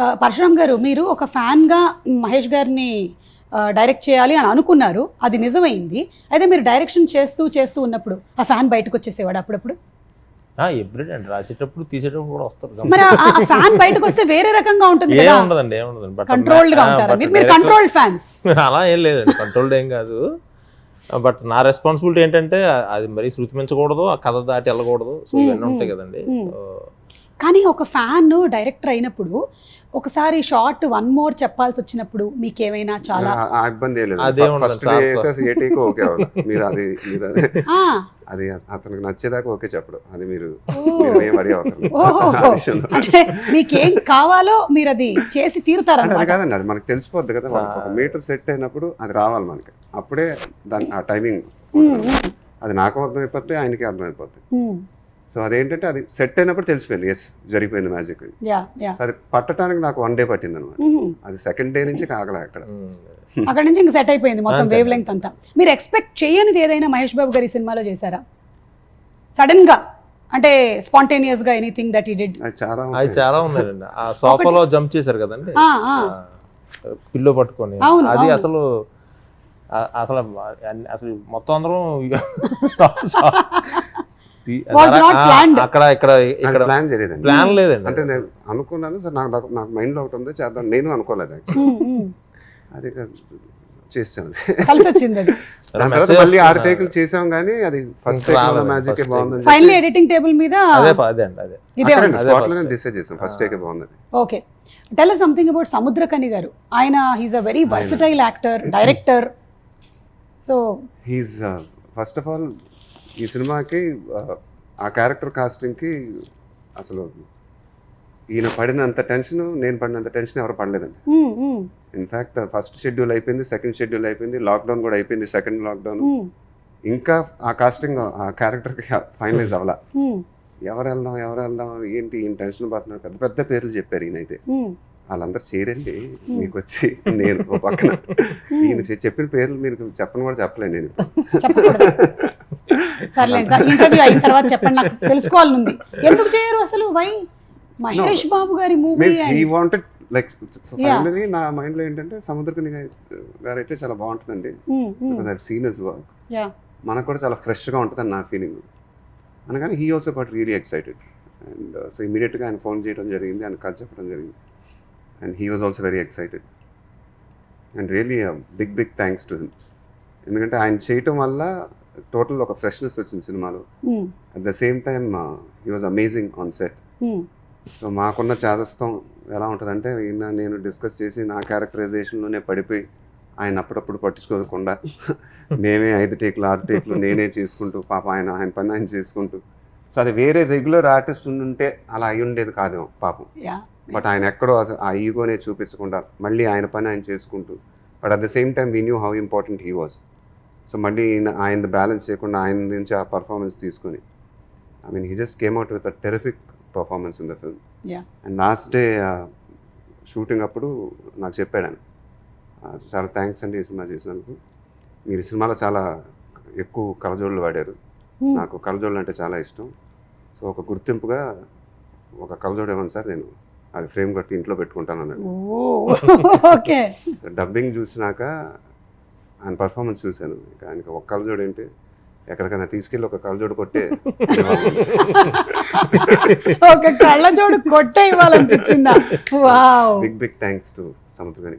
పరశురామ్ గారు మీరు ఒక ఫ్యాన్గా మహేష్ గారిని డైరెక్ట్ చేయాలి అని అనుకున్నారు. అది నిజమైంది. అయితే మీరు డైరెక్షన్ చేస్తూ చేస్తూ ఉన్నప్పుడు ఆ ఫ్యాన్ బయటకు వచ్చేసేవాడు అప్పుడప్పుడు? ఎవ్రీ అండి. రాసేటప్పుడు తీసేటప్పుడు కూడా వస్తారు మరి ఆ- ఫ్యాన్ బయటకు వస్తే వేరే రకంగా ఉంటుంది ఏం ఉండదండి ఏం ఉండదండి కంట్రోల్డ్గా ఉంటారా. మీరు మీరు కంట్రోల్డ్ ఫ్యాన్స్. అలా ఏం లేదండి. కంట్రోల్డ్ ఏం కాదు. బట్ నా రెస్పాన్సిబిలిటీ ఏంటంటే అది మరీ శృతి మించకూడదు. ఆ కథ దాటి వెళ్ళకూడదు. సో ఇవన్నీ ఉంటాయి కదండి. కానీ ఒక ఫ్యాన్ డైరెక్టర్ అయినప్పుడు ఒకసారి షార్ట్ వన్ మోర్ చెప్పాల్సి వచ్చినప్పుడు మీకేమైనా చాలా ఆ- ఆ ఇబ్బంది ఫస్ట్ ఓకే మీరు అది మీరు అతనికి నచ్చేదాకా ఓకే చెప్పడు. అది మీరు మీకేం కావాలో మీరు అది చేసి అది తీరుతారన్నమాట కాదండి అది మనకి తెలిసిపోద్ది కదా. ఒక మీటర్ సెట్ అయినప్పుడు అది రావాలి మనకి. అప్పుడే దాని ఆ టైమింగ్ అది నాకు అర్థమైపోద్ది ఆయనకి అర్థమైపోద్ది. ఉమ్. సో అదేంటంటే అది సెట్ అయినప్పుడు తెలిసిపోయింది. ఎస్ జరిగిపోయింది మ్యాజిక్ యా యా అది పట్టడానికి నాకు వన్ డే పట్టింది అనమాట. అది సెకండ్ డే నుంచి కాగల అక్కడ. Hmm. అక్కడ నుంచి ఇంక సెట్ అయిపోయింది మొత్తం. వేవ్ లెంగ్త్ అంతా. మీరు ఎక్స్పెక్ట్ చేయనిది ఏదైనా మహేష్ బాబు గారి సినిమాలో చేశారా? సడన్గా? అంటే స్పాంటేనియస్గా ఎనీథింగ్ దట్ ఈ డిడ్ అది చాలా. చాలా ఉన్నాయండి. ఆ సోఫాలో జంప్ చేశారు కదండి? పిల్లో పట్టుకొని. అది. అసలు అసలు అసలు మొత్తం అందరం అక్కడ ఇక్కడ అది ఇక్కడ ప్లాన్ చేయలేదండి. ప్లాన్ లేదండి. అంటే నేను అనుకున్నాను సార్ నాకు నాకు- మైండ్లో ఒకటి ఉంది చేద్దాం. నేను అనుకోలేదు actually. అది ఇక చేసాను కలిసి వచ్చింది అది. మళ్ళీ ఆరు. టేకులు చేసాం కానీ అది ఫస్ట్ రాలేదు, మ్యాజిక్ first take. బాగుందని ఫైనలీ ఎడిటింగ్ టేబుల్ మీద అదే అదే అండి అదే. ఇదే అదే స్పాట్ first లో take. డిసైడ్ చేసాం ఫస్ట్ టేక్ బాగుందని. Okay tell something about Samuthirakani garu. ఆయన he's a very versatile actor director so he's first of all ఈ సినిమాకి ఆ క్యారెక్టర్ కాస్టింగ్కి అసలు ఈయన పడినంత టెన్షన్ నేను పడినంత టెన్షన్ ఎవరు పడలేదండి. ఇన్ఫ్యాక్ట్ ఫస్ట్ షెడ్యూల్ అయిపోయింది సెకండ్ షెడ్యూల్ అయిపోయింది లాక్డౌన్ కూడా అయిపోయింది సెకండ్ లాక్డౌన్. ఇంకా ఆ కాస్టింగ్ ఆ క్యారెక్టర్కి ఫైనలైజ్ అవ్వాల? ఎవరు వెళ్దాం ఎవరు వెళ్దాం ఏంటి ఈయన టెన్షన్ పడుతున్నారు పెద్ద పెద్ద పేర్లు చెప్పారు ఈయనైతే. వాళ్ళందరూ చేరండి మీకు వచ్చి నేను పక్కన. ఈయన చెప్పిన పేర్లు మీరు చెప్పని కూడా చెప్పలేను నేను. సర్లే ఇంటర్వ్యూ అయిన తర్వాత చెప్పండి నాకు తెలుసుకోవాలని ఉంది ఎందుకు చేయరు అసలు? Why Mahesh Babu garu movie means he wanted like. Finally నా మైండ్లో ఏంటంటే సముద్రకని గారు అయితే చాలా బాగుంటుందండి. I seen is work yeah మనకు కూడా చాలా ఫ్రెష్గా ఉంటుందని నా ఫీలింగ్ అనగానే he also got really excited and so ఇమీడియట్గా ఆయన ఫోన్ చేయడం జరిగింది ఆయన కథ చెప్పడం జరిగింది. And he was also very excited and really big big thanks to him ఎందుకంటే ఆయన చేయటం వల్ల టోటల్ ఒక ఫ్రెష్నెస్ వచ్చింది సినిమాలో. At the same time he was amazing on set so మాకున్న చాదస్తం ఎలా ఉంటుందంటే ఈయన నేను డిస్కస్ చేసి నా క్యారెక్టరైజేషన్లోనే పడిపోయి ఆయన అప్పుడప్పుడు పట్టించుకోకుండా మేమే ఐదు టేకులు ఆరు టేకులు నేనే చేసుకుంటూ పాప ఆయన ఆయన పని ఆయన చేసుకుంటూ. సో అది వేరే రెగ్యులర్ ఆర్టిస్ట్ ఉంటే అలా అయి ఉండేది కాదేమో పాపం. బట్ ఆయన ఎక్కడో అసలు ఆ ఈగోనే చూపించకుండా మళ్ళీ ఆయన పని ఆయన చేసుకుంటూ. But at the same time we knew how important he was so మళ్ళీ ఆయన బ్యాలెన్స్ చేయకుండా ఆయన నుంచి ఆ పర్ఫార్మెన్స్ తీసుకొని I mean he just came out with a terrific performance in the film. And last day shooting అప్పుడు నాకు చెప్పాడు ఆయన "ఆ, చాలా థ్యాంక్స్ అండి ఈ సినిమా చేసినందుకు. మీరు ఈ సినిమాలో చాలా ఎక్కువ కలజోళ్ళు వాడారు. నాకు కలజోళ్ళు అంటే చాలా ఇష్టం. సో ఒక గుర్తింపుగా ఒక కలజోడు ఇవ్వండి సార్ నేను అది ఫ్రేమ్ కట్టి ఇంట్లో పెట్టుకుంటాను అన్నాడు ఓకే. డబ్బింగ్ చూసినాక ఆయన పర్ఫార్మెన్స్ చూశాను. ఇంకా ఆయనకి ఒక కలజోడు ఏంటి? ఎక్కడికైనా తీసుకెళ్ళి ఒక కలజోడు కొట్టే. ఒక కళ్ళజోడు కొట్టే ఇవ్వాలనిపించిందా? Wow big big thanks to Samuthirakani